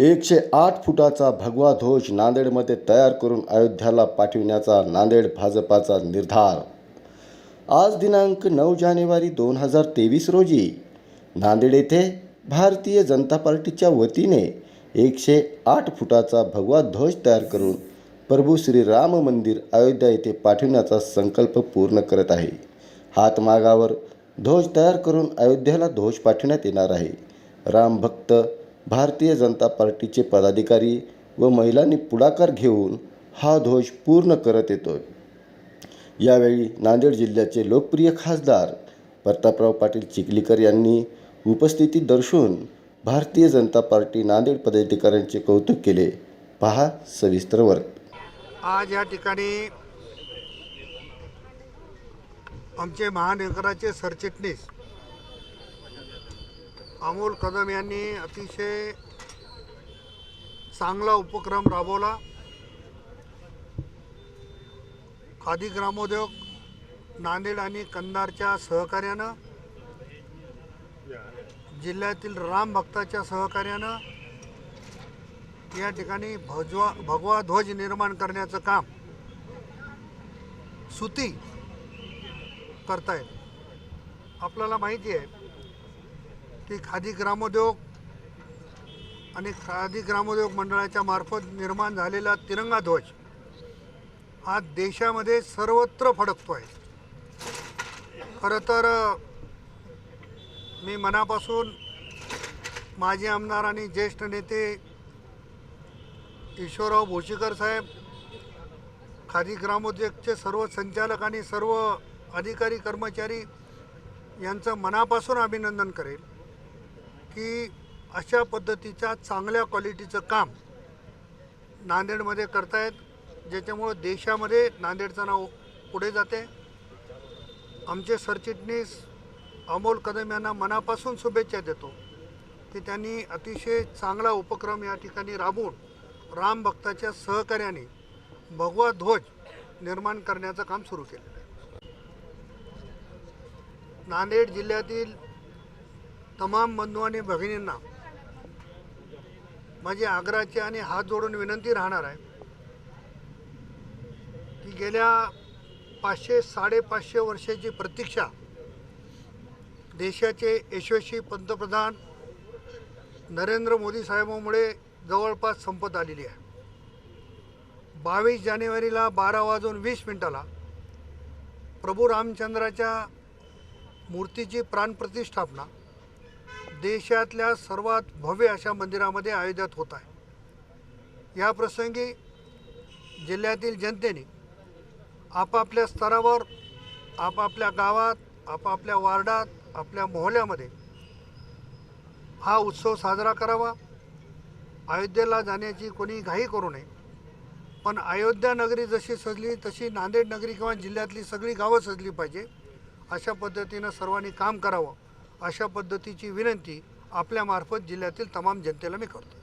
एकशे आठ फुटाचा भगवा ध्वज नांदेडमध्ये तयार करून अयोध्याला पाठविण्याचा नांदेड भाजपाचा निर्धार. आज दिनांक नऊ जानेवारी दोन हजार तेवीस रोजी नांदेड येथे भारतीय जनता पार्टीच्या वतीने एकशे आठ फुटाचा भगवा ध्वज तयार करून प्रभू श्रीराम मंदिर अयोध्या येथे पाठविण्याचा संकल्प पूर्ण करत आहे. हातमागावर ध्वज तयार करून अयोध्येला ध्वज पाठविण्यात येणार आहे. रामभक्त भारतीय जनता पार्टीचे पदाधिकारी व महिलांनी पुढाकार घेऊन हा ध्वज पूर्ण करत येतोय. यावेळी नांदेड जिल्ह्याचे लोकप्रिय खासदार प्रतापराव पाटील चिखलीकर यांनी उपस्थिती दर्शवून भारतीय जनता पार्टी नांदेड पदाधिकाऱ्यांचे कौतुक केले. पहा सविस्तर वर्ग. आज या ठिकाणी आमचे महानगराचे सरचिटणीस अमोल कदम यांनी अतिशय चांगला उपक्रम राबवला. खादी ग्रामोद्योग नांदेड आणि कंधारच्या सहकार्यानं जिल्ह्यातील राम भक्ताच्या सहकार्यानं या ठिकाणी भजवा भगवा ध्वज निर्माण करण्याचं काम सुती करतायत. आपल्याला माहिती आहे ती खादी ग्रामोद्योग आणि खादी ग्रामोद्योग मंडळाच्या मार्फत निर्माण झालेला तिरंगा ध्वज हा देशामध्ये सर्वत्र फडकतो आहे खरं तर मी मनापासून माजी आमदार आणि ज्येष्ठ नेते ईश्वरराव भोशीकर साहेब खादी ग्रामोद्योगचे सर्व संचालक आणि सर्व अधिकारी कर्मचारी यांचं मनापासून अभिनंदन करेल. की अशा पद्धतीच्या चांगल्या क्वालिटीचं काम नांदेडमध्ये करतायत ज्याच्यामुळं देशामध्ये नांदेडचं नाव पुढे जाते. आमचे सरचिटणीस अमोल कदम यांना मनापासून शुभेच्छा देतो की त्यांनी अतिशय चांगला उपक्रम या ठिकाणी राबवून राम भक्ताच्या सहकार्याने भगवा ध्वज निर्माण करण्याचं काम सुरू केलेलं आहे. नांदेड जिल्ह्यातील तमाम बंधू आणि भगिनींना माझी आग्रहाची आणि हात जोडून विनंती राहणार आहे की गेल्या पाचशे साडेपाचशे वर्षाची प्रतीक्षा देशाचे यशस्वी पंतप्रधान नरेंद्र मोदी साहेबांमुळे जवळपास संपत आलेली आहे. बावीस जानेवारीला बारा वाजून वीस मिनिटाला प्रभू रामचंद्राच्या मूर्तीची प्राणप्रतिष्ठापना देशातल्या सर्वात भव्य अशा मंदिरामध्ये आयोजित होत आहे. या प्रसंगी जिल्ह्यातील जनतेने आपापल्या स्तरावर आपापल्या गावात आपापल्या वार्डात आपल्या मोहल्ल्यामध्ये हा उत्सव साजरा करावा. अयोध्येला जाण्याची कोणी घाई करू नये. पण अयोध्या नगरी जशी सजली तशी नांदेड नगरी किंवा जिल्ह्यातली सगळी गावं सजली पाहिजे. अशा पद्धतीनं सर्वांनी काम करावं. अशा पद्धतीची विनंती आपल्यामार्फत जिल्ह्यातील तमाम जनतेला मी करतो.